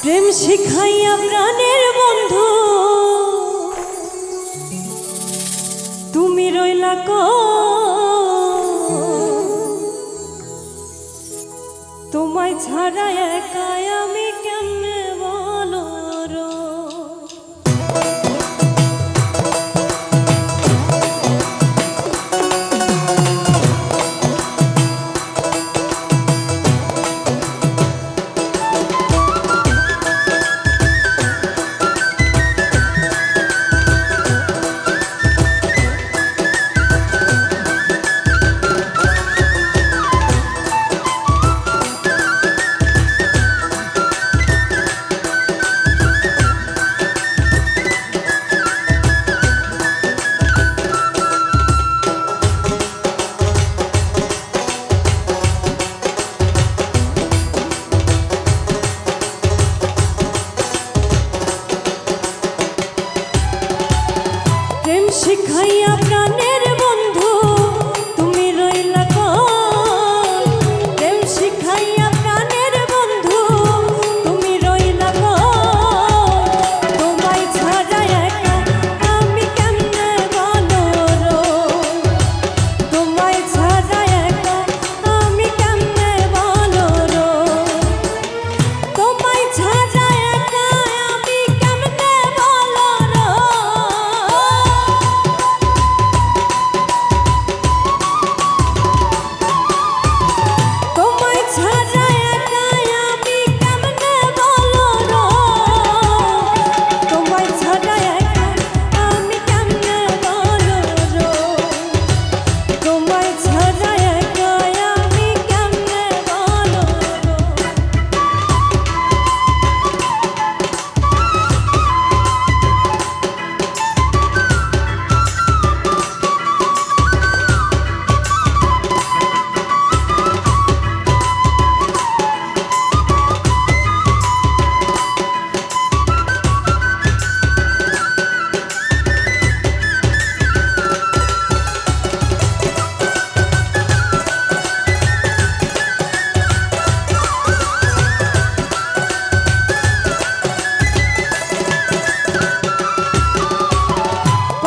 প্রেম শিখাইয়া প্রাণের বন্ধু। তুমি রইলা ক তোমায় ছাড়া একাই আমি কেমনে প্রেম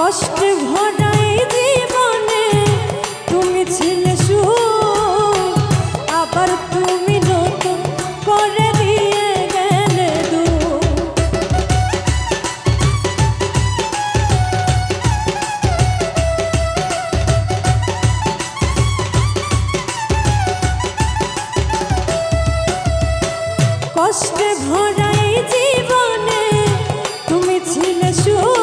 কষ্টে ভরাই জীবনে। তুমি ছিলে সু আবার তুমি নতুন করে গেলে দু কষ্টে ভরাই জীবনে, তুমি ছিলে সুখ